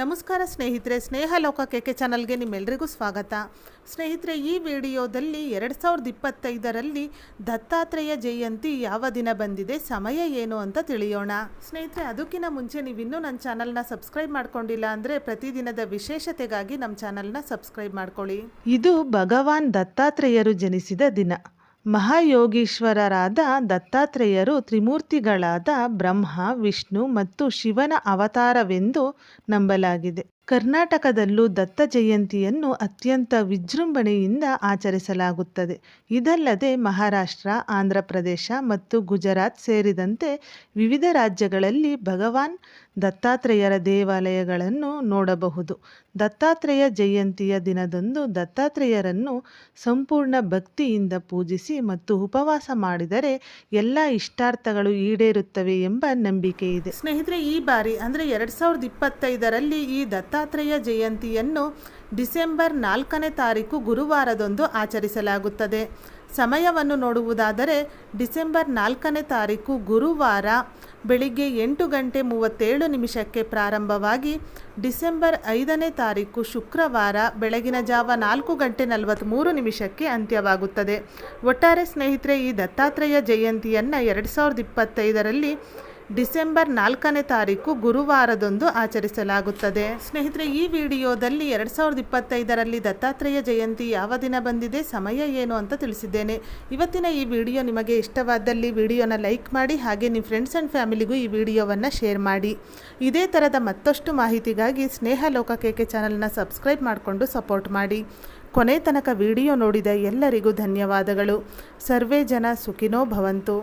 ನಮಸ್ಕಾರ ಸ್ನೇಹಿತರೆ ಸ್ನೇಹ ಲೋಕ ಕೆಕೆ ಚಾನಲ್ಗೆ ನಿಮ್ಮೆಲ್ಲರಿಗೂ ಸ್ವಾಗತ. ಸ್ನೇಹಿತರೆ, ಈ ವಿಡಿಯೋದಲ್ಲಿ ಎರಡು ಸಾವಿರದ ಇಪ್ಪತ್ತೈದರಲ್ಲಿ ದತ್ತಾತ್ರೇಯ ಜಯಂತಿ ಯಾವ ದಿನ ಬಂದಿದೆ, ಸಮಯ ಏನು ಅಂತ ತಿಳಿಯೋಣ. ಸ್ನೇಹಿತರೆ, ಅದಕ್ಕಿಂತ ಮುಂಚೆ ನೀವು ಇನ್ನೂ ನನ್ನ ಚಾನಲ್ನ ಸಬ್ಸ್ಕ್ರೈಬ್ ಮಾಡ್ಕೊಂಡಿಲ್ಲ ಅಂದರೆ ಪ್ರತಿದಿನದ ವಿಶೇಷತೆಗಾಗಿ ನಮ್ಮ ಚಾನಲ್ನ ಸಬ್ಸ್ಕ್ರೈಬ್ ಮಾಡ್ಕೊಳ್ಳಿ. ಇದು ಭಗವಾನ್ ದತ್ತಾತ್ರೇಯರು ಜನಿಸಿದ ದಿನ. ಮಹಾಯೋಗೀಶ್ವರರಾದ ದತ್ತಾತ್ರೇಯರು ತ್ರಿಮೂರ್ತಿಗಳಾದ ಬ್ರಹ್ಮ ವಿಷ್ಣು ಮತ್ತು ಶಿವನ ಅವತಾರವೆಂದು ನಂಬಲಾಗಿದೆ. ಕರ್ನಾಟಕದಲ್ಲೂ ದತ್ತ ಜಯಂತಿಯನ್ನು ಅತ್ಯಂತ ವಿಜೃಂಭಣೆಯಿಂದ ಆಚರಿಸಲಾಗುತ್ತದೆ. ಇದಲ್ಲದೆ ಮಹಾರಾಷ್ಟ್ರ, ಆಂಧ್ರ ಪ್ರದೇಶ ಮತ್ತು ಗುಜರಾತ್ ಸೇರಿದಂತೆ ವಿವಿಧ ರಾಜ್ಯಗಳಲ್ಲಿ ಭಗವಾನ್ ದತ್ತಾತ್ರೇಯರ ದೇವಾಲಯಗಳನ್ನು ನೋಡಬಹುದು. ದತ್ತಾತ್ರೇಯ ಜಯಂತಿಯ ದಿನದಂದು ದತ್ತಾತ್ರೇಯರನ್ನು ಸಂಪೂರ್ಣ ಭಕ್ತಿಯಿಂದ ಪೂಜಿಸಿ ಮತ್ತು ಉಪವಾಸ ಮಾಡಿದರೆ ಎಲ್ಲ ಇಷ್ಟಾರ್ಥಗಳು ಈಡೇರುತ್ತವೆ ಎಂಬ ನಂಬಿಕೆ ಇದೆ ಸ್ನೇಹಿತರೆ, ಈ ಬಾರಿ ಅಂದರೆ ಎರಡು ಸಾವಿರದ ಇಪ್ಪತ್ತೈದರಲ್ಲಿ ಈ ದತ್ತಾತ್ರೇಯ ಜಯಂತಿಯನ್ನು ಡಿಸೆಂಬರ್ ನಾಲ್ಕನೇ ತಾರೀಕು ಗುರುವಾರದಂದು ಆಚರಿಸಲಾಗುತ್ತದೆ. ಸಮಯವನ್ನು ನೋಡುವುದಾದರೆ ಡಿಸೆಂಬರ್ ನಾಲ್ಕನೇ ತಾರೀಕು ಗುರುವಾರ ಬೆಳಿಗ್ಗೆ ಎಂಟು ಗಂಟೆ ಮೂವತ್ತೇಳು ನಿಮಿಷಕ್ಕೆ ಪ್ರಾರಂಭವಾಗಿ ಡಿಸೆಂಬರ್ ಐದನೇ ತಾರೀಕು ಶುಕ್ರವಾರ ಬೆಳಗಿನ ಜಾವ ನಾಲ್ಕು ಗಂಟೆ ನಲವತ್ತ್ಮೂರು ನಿಮಿಷಕ್ಕೆ ಅಂತ್ಯವಾಗುತ್ತದೆ. ಒಟ್ಟಾರೆ ಸ್ನೇಹಿತರೆ, ಈ ದತ್ತಾತ್ರೇಯ ಜಯಂತಿಯನ್ನು ಎರಡು ಸಾವಿರದ ಇಪ್ಪತ್ತೈದರಲ್ಲಿ ಡಿಸೆಂಬರ್ ನಾಲ್ಕನೇ ತಾರೀಕು ಗುರುವಾರದಂದು ಆಚರಿಸಲಾಗುತ್ತದೆ. ಸ್ನೇಹಿತರೆ, ಈ ವಿಡಿಯೋದಲ್ಲಿ ಎರಡು ಸಾವಿರದ ಇಪ್ಪತ್ತೈದರಲ್ಲಿ ದತ್ತಾತ್ರೇಯ ಜಯಂತಿ ಯಾವ ದಿನ ಬಂದಿದೆ, ಸಮಯ ಏನು ಅಂತ ತಿಳಿಸಿದ್ದೇನೆ. ಇವತ್ತಿನ ಈ ವಿಡಿಯೋ ನಿಮಗೆ ಇಷ್ಟವಾದಲ್ಲಿ ವಿಡಿಯೋನ ಲೈಕ್ ಮಾಡಿ, ಹಾಗೆ ನಿಮ್ಮ ಫ್ರೆಂಡ್ಸ್ ಆ್ಯಂಡ್ ಫ್ಯಾಮಿಲಿಗೂ ಈ ವಿಡಿಯೋವನ್ನು ಶೇರ್ ಮಾಡಿ. ಇದೇ ಥರದ ಮತ್ತಷ್ಟು ಮಾಹಿತಿಗಾಗಿ ಸ್ನೇಹ ಲೋಕ ಕೇಕೆ ಚಾನಲ್ನ ಸಬ್ಸ್ಕ್ರೈಬ್ ಮಾಡಿಕೊಂಡು ಸಪೋರ್ಟ್ ಮಾಡಿ. ಕೊನೆ ತನಕ ವಿಡಿಯೋ ನೋಡಿದ ಎಲ್ಲರಿಗೂ ಧನ್ಯವಾದಗಳು. ಸರ್ವೇ ಜನ ಸುಖಿನೋ ಭವಂತು.